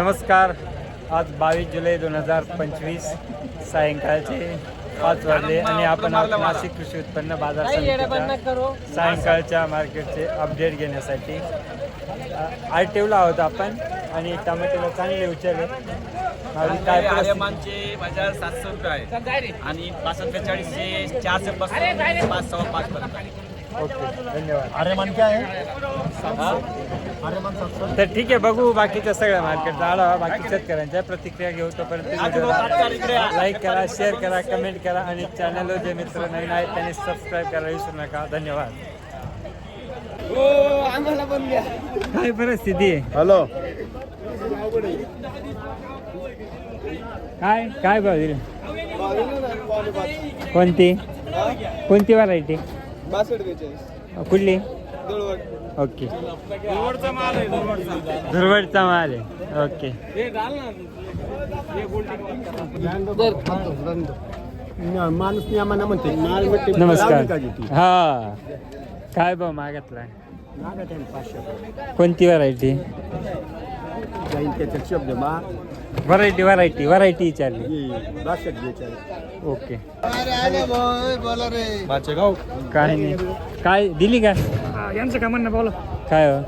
नमस्कार. आज बावीस जुलै दोन हजार पंचवीस सायंकाळचे पाच वाजले आणि आपण आज नाशिक कृषी उत्पन्न बाजार समितीच्या सायंकाळच्या मार्केटचे अपडेट घेण्यासाठी. आर टीव्हीला आहोत आपण आणि टमाट्याला चांगले उचलले. माऊली, काय? आर्यमानचे बाजार सातशे रुपये आहे. आणि पासष्ट बेचाळीसचे चारशे पाच सव्वा पाच पर्यंत. धन्यवाद. आर्यमान क्या है? आर्यमान सात सौ तर ठीक आहे बघू बाकीच्या सगळ्या मार्केटचा आढावा बाकी शेतकऱ्यांच्या प्रतिक्रिया घेऊ तोपर्यंत लाईक करा शेअर करा कमेंट करा आणि चॅनलवर जे मित्र नवीन आहेत त्यांनी सबस्क्राईब करायला विसरू नका. धन्यवाद. काय परिस्थिती आहे? हॅलो काय काय भाव दिले? कोणती? कोणती व्हरायटी बासष्ट बेचाळीस. कुठली? ओके. दुर्वडचा माल आहे. ओके. माणूस नियमानं म्हणते माल म्हणते नमस्कार. हा. काय भाव मागतला कोणती व्हरायटी त्याच्यात शब्द मा. व्हरायटी व्हरायटी व्हरायटी विचारली बासष्ट बेचाळीस ओके बाचेगाव काय नाही. काय दिली का? यांचं काय म्हणणं बोला. काय हो?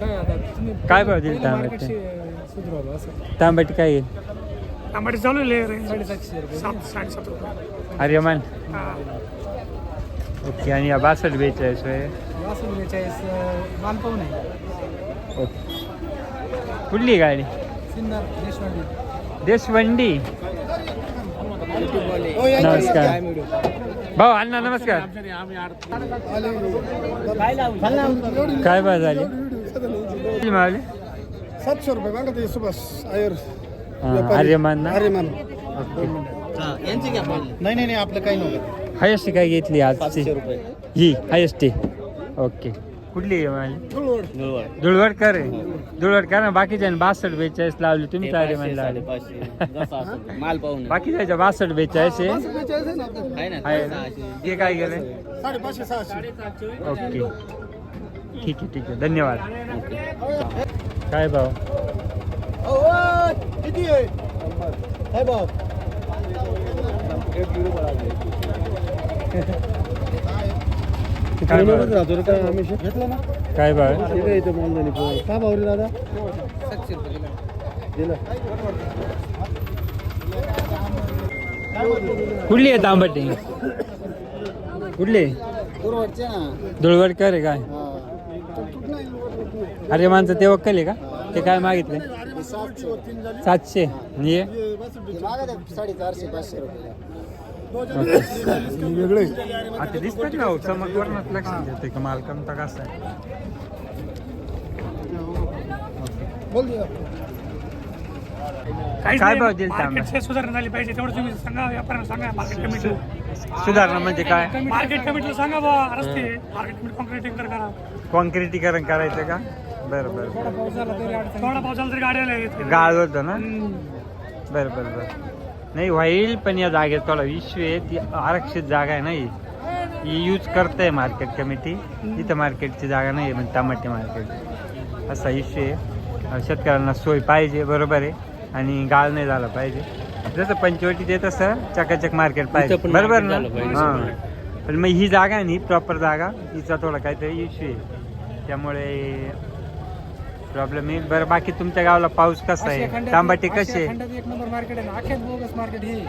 काय आता? तुम्ही काय भाव दिली तांबट तांबट काय? येईल टमाटे चालू आहे साडेसातशे रुपये. सात साडेसात रुपये. आर्यमान? हा. ओके आणि या बासष्ट बेचाळीस माल पाहून आहे. ओके कुठली गाडी. देशवाडी. देशवंडी. नमस्कार. भाऊ अण्णा नमस्कार. काय भाव झाली? मावले सातशे रुपये बघा ते सुभाष आयर. हा, आर्यमान आर्यमान. नाही नाही नाही आपलं काही नव्हतं. हायस्ट काय घेतली आजची? ही हायस्ट ओके. कुठली आहे माझी धुळवडकर धुळवडकर ना बाकीच्या बासष्ट बेचाळीस लावली तुम्ही तर आर्यमान लावली. माल पाहून बाकीच्या बासष्ट बेचाळीस आहे? ते काय गेले ओके. ठीक आहे ठीक आहे. धन्यवाद. काय भाव? किती आहे? काय भाव? काय भाव राहतो रे काय आम्ही घेतलं ना? काय भाव आहे? ठीक आहे इथं माल झाली भाव रे दादा? दिलं कुठली आहे तांबटी? कुठली? धुळवडकर आहे काय? अरे माणसं ते वक्कल आहे का? ते काय मागितले? सातशे. आणि हे? साडेचारशे पाचशे रुपये. आता दिसतात ना चमक वरणात लक्षात येते का माल कमता कसा काय. भाव दिल सुधारणा झाली पाहिजे तेवढं तुम्ही सांगा व्यापाऱ्यांना सांगा मार्केट कमिटी सुधारणा म्हणजे काय मार्केट कमिटीला सांगा बा रस्ते मार्केट कमिटी कॉन्क्रिटिंग कर करा कॉन्क्रिटीकरण करायचं का बरं बरं थोडा पाऊस झाला तरी येते गाळ होतं ना बरं बरं बरं नाही होईल पण या जागेत थोडा इश्यू आहे ती आरक्षित जागा आहे नाही ही. यूज करते मार्केट कमिटी इथं मार्केटची जागा नाही आहे म्हणजे टमाटे मार्केट असा इश्यू आहे. शेतकऱ्यांना सोय पाहिजे बरोबर आहे. आणि गाळ नाही झाला पाहिजे. जसं पंचवटी ते तसं चकाचक मार्केट पाहिजे. बरोबर ना? हां. पण मग ही जागा आहे ना ही प्रॉपर जागा हिचा थोडा काहीतरी इश्यू आहे. त्यामुळे प्रॉब्लेम येईल बरं बाकी तुमच्या गावाला पाऊस कसा आहे? तांबाटे कसे खंडात एक नंबर मार्केट आहे ना बोगस मार्केट हे.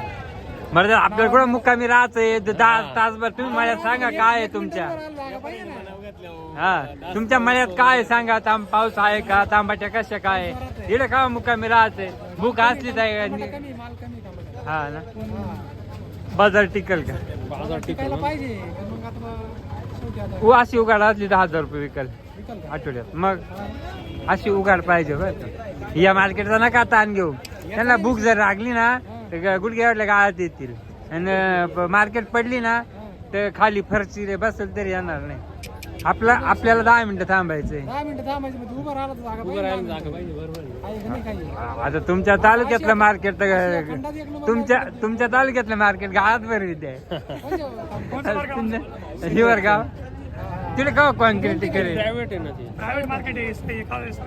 बरं जर आपल्याला कुठं मुक्कामी दहा तासभर तुम्ही मला सांगा काय आहे तुमच्या? पाहिजे हा तुमच्या मळ्यात काय आहे सांगा? तांब पाऊस आहे का? तांबाट्या कशा काय आहे? इकडे का मुक्कामी राहायचंय? भूक असली तर कमी माल कमी टमाटर हा ना. बाजार टिकल का? टिकायला पाहिजे पण मग आता बा- शेवटी आता उ अशी उघाड असली तर हजार रुपये विकल. का? आठवड्यात. मग अशी उघाड पाहिजे बरं. या मार्केटचा नका ताण घेऊ. त्यांना भूक जर लागली ना तर गुडघ्यावरल्या गाळात येतील. आणि मार्केट पडली ना तर खाली फरची रे बसेल तरी येणार नाही. आपला आपल्याला दहा मिनिटं थांबायचंय. आता तुमच्या तालुक्यातलं मार्केट तुमच्या तुमच्या तालुक्यातलं मार्केट गावात बरं विद्या? हिवर गाव तिथे का कॉन्क्रीट करेल प्रायव्हेट मार्केट आहे